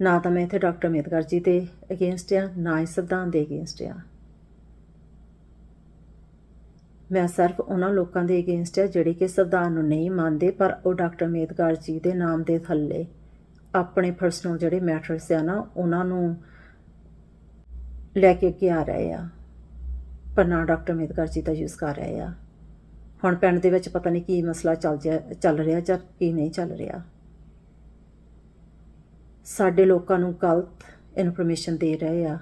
Speaker 1: ਨਾ ਤਾਂ ਮੈਂ ਇੱਥੇ ਡਾਕਟਰ ਅੰਬੇਦਕਰ ਜੀ ਦੇ ਅਗੇਂਸਟ ਆ, ਨਾ ਹੀ ਸੰਵਿਧਾਨ ਦੇ ਅਗੇਂਸਟ ਆ। ਮੈਂ ਸਿਰਫ ਉਹਨਾਂ ਲੋਕਾਂ ਦੇ ਅਗੇਂਸਟ ਆ ਜਿਹੜੇ ਕਿ ਸੰਵਿਧਾਨ ਨੂੰ ਨਹੀਂ ਮੰਨਦੇ, ਪਰ ਉਹ ਡਾਕਟਰ ਅੰਬੇਦਕਰ ਜੀ ਦੇ ਨਾਮ ਦੇ ਥੱਲੇ ਆਪਣੇ ਪਰਸਨਲ ਜਿਹੜੇ ਮੈਟਰਸ ਆ ਨਾ, ਉਹਨਾਂ ਨੂੰ ਲੈ ਕੇ ਅੱਗੇ ਆ ਰਹੇ ਆ। ਪਰ ਨਾ ਡਾਕਟਰ ਅੰਬੇਦਕਰ ਜੀ ਦਾ ਯੂਜ਼ ਕਰ ਰਹੇ ਆ। ਹੁਣ ਪਿੰਡ ਦੇ ਵਿੱਚ ਪਤਾ ਨਹੀਂ ਕੀ ਮਸਲਾ ਚੱਲ ਜਾ ਚੱਲ ਰਿਹਾ ਜਾਂ ਕੀ ਨਹੀਂ ਚੱਲ ਰਿਹਾ। ਸਾਡੇ ਲੋਕਾਂ ਨੂੰ ਗਲਤ ਇਨਫੋਰਮੇਸ਼ਨ ਦੇ ਰਹੇ ਆ।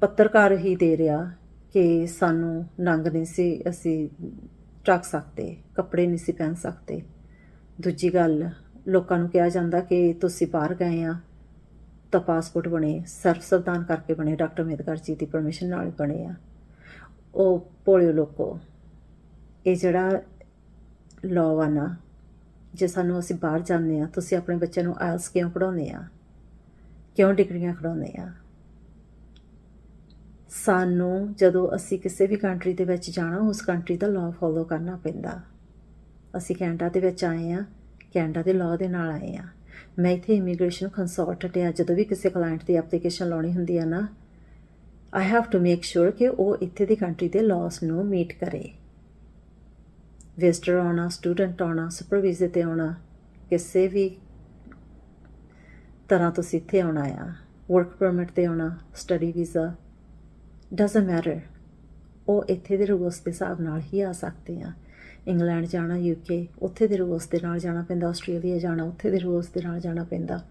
Speaker 1: ਪੱਤਰਕਾਰ ਹੀ ਦੇ ਰਿਹਾ ਕਿ ਸਾਨੂੰ ਨੰਗ ਨਹੀਂ ਸੀ, ਅਸੀਂ ਟੱਕ ਸਕਦੇ, ਕੱਪੜੇ ਨਹੀਂ ਸੀ ਪਹਿਨ ਸਕਦੇ। ਦੂਜੀ ਗੱਲ, ਲੋਕਾਂ ਨੂੰ ਕਿਹਾ ਜਾਂਦਾ ਕਿ ਤੁਸੀਂ ਬਾਹਰ ਗਏ ਆ। ਤਾਂ ਪਾਸਪੋਰਟ ਬਣੇ, ਸਰਵ ਸਵਧਾਨ ਕਰਕੇ ਬਣੇ ਡਾਕਟਰ ਅੰਬੇਦਕਰ ਜੀ ਦੀ ਪਰਮਿਸ਼ਨ ਨਾਲ ਬਣੇ ਆ। ਉਹ ਭੋਲੇ ਲੋਕੋ, ਇਹ ਜਿਹੜਾ ਲਾਅ ਆ ਨਾ, ਜੇ ਸਾਨੂੰ ਅਸੀਂ ਬਾਹਰ ਜਾਂਦੇ ਆ, ਤੁਸੀਂ ਆਪਣੇ ਬੱਚਿਆਂ ਨੂੰ ਆਇਲਸ ਕਿਉਂ ਪੜਾਉਂਦੇ ਆ? ਕਿਉਂ ਡਿਗਰੀਆਂ ਖੜਾਉਂਦੇ ਆ? ਸਾਨੂੰ ਜਦੋਂ ਅਸੀਂ ਕਿਸੇ ਵੀ ਕੰਟਰੀ ਦੇ ਵਿੱਚ ਜਾਣਾ, ਉਸ ਕੰਟਰੀ ਦਾ ਲਾਅ ਫੋਲੋ ਕਰਨਾ ਪੈਂਦਾ। ਅਸੀਂ ਕੈਨੇਡਾ ਦੇ ਵਿੱਚ ਆਏ ਆ, ਕੈਨੇਡਾ ਦੇ ਲਾਅ ਦੇ ਨਾਲ ਆਏ ਆ। ਮੈਂ ਇੱਥੇ ਇਮੀਗ੍ਰੇਸ਼ਨ ਕੰਸਲਟੈਂਟ ਆ ਜਦੋਂ ਵੀ ਕਿਸੇ ਕਲਾਇੰਟ ਦੀ ਐਪਲੀਕੇਸ਼ਨ ਲਾਉਣੀ ਹੁੰਦੀ ਆ ਨਾ I have to make sure ਕਿ ਉਹ ਇੱਥੇ ਦੀ ਕੰਟਰੀ ਦੇ ਲਾਅਸ ਨੂੰ ਮੀਟ ਕਰੇ। ਵਿਜ਼ਟਰ ਆਉਣਾ ਸਟੂਡੈਂਟ ਆਉਣਾ ਸੁਪਰ ਤੇ ਆਉਣਾ, ਕਿਸੇ ਵੀ ਤਰ੍ਹਾਂ ਤੁਸੀਂ ਇੱਥੇ ਆਉਣਾ ਆ ਵਰਕ ਪਰਮਿਟ ਤੇ ਆਉਣਾ ਸਟੱਡੀ ਵੀਜ਼ਾ ਡਸਨਟ ਮੈਟਰ ਉਹ ਇੱਥੇ ਦੇ ਰੂਲਸ ਦੇ ਹਿਸਾਬ ਨਾਲ ਹੀ ਆ ਸਕਦੇ ਆ। ਇੰਗਲੈਂਡ ਜਾਣਾ ਯੂਕੇ ਉੱਥੇ ਦੇ ਰੂਲਸ ਦੇ ਨਾਲ ਜਾਣਾ ਪੈਂਦਾ, ਆਸਟ੍ਰੇਲੀਆ ਜਾਣਾ, ਉੱਥੇ ਦੇ ਰੂਲਸ ਦੇ ਨਾਲ ਜਾਣਾ ਪੈਂਦਾ।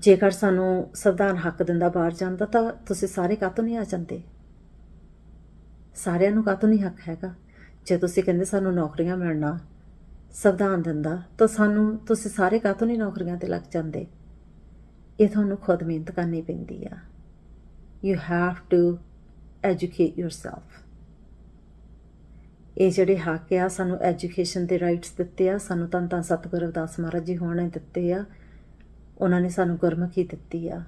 Speaker 1: ਜੇਕਰ ਸਾਨੂੰ ਸੰਵਿਧਾਨ ਹੱਕ ਦਿੰਦਾ ਬਾਹਰ ਜਾਣ ਦਾ, ਤਾਂ ਤੁਸੀਂ ਸਾਰੇ ਕਾਹਤੋਂ ਨਹੀਂ ਆ ਜਾਂਦੇ? ਸਾਰਿਆਂ ਨੂੰ ਕਾਹਤੋਂ ਨਹੀਂ ਹੱਕ ਹੈਗਾ? ਜੇ ਤੁਸੀਂ ਕਹਿੰਦੇ ਸਾਨੂੰ ਨੌਕਰੀਆਂ ਮਿਲਣਾ, ਸੰਵਿਧਾਨ ਦਿੰਦਾ, ਤਾਂ ਸਾਨੂੰ, ਤੁਸੀਂ ਸਾਰੇ ਕਾਹਤੋਂ ਨਹੀਂ ਨੌਕਰੀਆਂ ਤੇ ਲੱਗ ਜਾਂਦੇ? ਇਹ ਤੁਹਾਨੂੰ ਖੁਦ ਮਿਹਨਤ ਕਰਨੀ ਪੈਂਦੀ ਆ। You have to educate yourself. ਇਹ ਜਿਹੜੇ ਹੱਕ ਆ, ਸਾਨੂੰ ਐਜੂਕੇਸ਼ਨ ਦੇ ਰਾਈਟਸ ਦਿੱਤੇ ਆ, ਸਾਨੂੰ ਤਾਂ ਤਾਂ ਸਤਿਗੁਰੂ ਰਵਿਦਾਸ ਮਹਾਰਾਜ ਜੀ ਹੋਣੇ ਦਿੱਤੇ ਆ। ਉਹਨਾਂ ਨੇ ਸਾਨੂੰ ਗੁਰਮੁਖੀ ਦਿੱਤੀ ਆ।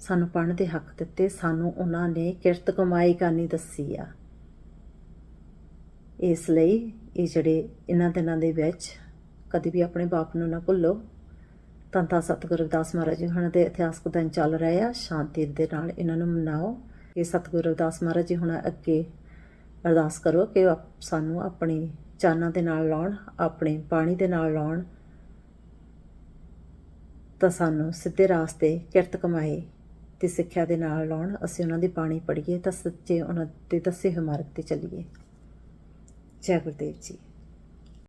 Speaker 1: ਸਾਨੂੰ ਪੜ੍ਹਨ ਦੇ ਹੱਕ ਦਿੱਤੇ, ਸਾਨੂੰ ਉਹਨਾਂ ਨੇ ਕਿਰਤ ਕਮਾਈ ਕਰਨੀ ਦੱਸੀ ਆ। ਇਸ ਲਈ ਇਹ ਜਿਹੜੇ ਇਹਨਾਂ ਦਿਨਾਂ ਦੇ ਵਿੱਚ ਕਦੇ ਵੀ ਆਪਣੇ ਬਾਪ ਨੂੰ ਨਾ ਭੁੱਲੋ। ਤਾਂ ਤਾਂ ਸਤਿਗੁਰੂ ਰਵਿਦਾਸ ਮਹਾਰਾਜ ਜੀ ਹੁਣ ਦੇ ਇਤਿਹਾਸਕ ਦਿਨ ਚੱਲ ਰਹੇ ਆ। ਸ਼ਾਂਤੀ ਦੇ ਨਾਲ ਇਹਨਾਂ ਨੂੰ ਮਨਾਓ। ਇਹ ਸਤਿਗੁਰੂ ਰਵਿਦਾਸ ਮਹਾਰਾਜ ਜੀ ਹੁਣ ਅੱਗੇ ਅਰਦਾਸ ਕਰੋ ਕਿ ਆਪ- ਸਾਨੂੰ ਆਪਣੀ ਚਾਨਾਂ ਦੇ ਨਾਲ ਲਾਉਣ, ਆਪਣੇ ਪਾਣੀ ਦੇ ਨਾਲ ਲਾਉਣ। ਤਾਂ ਸਾਨੂੰ ਸਿੱਧੇ ਰਾਸਤੇ ਕਿਰਤ ਕਮਾਏ ਤੇ ਸਿੱਖਿਆ ਦੇ ਨਾਲ ਲਾਉਣ। ਅਸੀਂ ਉਹਨਾਂ ਦੀ ਬਾਣੀ ਪੜ੍ਹੀਏ ਤਾਂ ਸੱਚੇ ਉਹਨਾਂ ਦੇ ਦੱਸੇ ਹੋਏ ਮਾਰਗ ਤੇ ਚੱਲੀਏ। ਜੈ ਗੁਰਦੇਵ ਜੀ।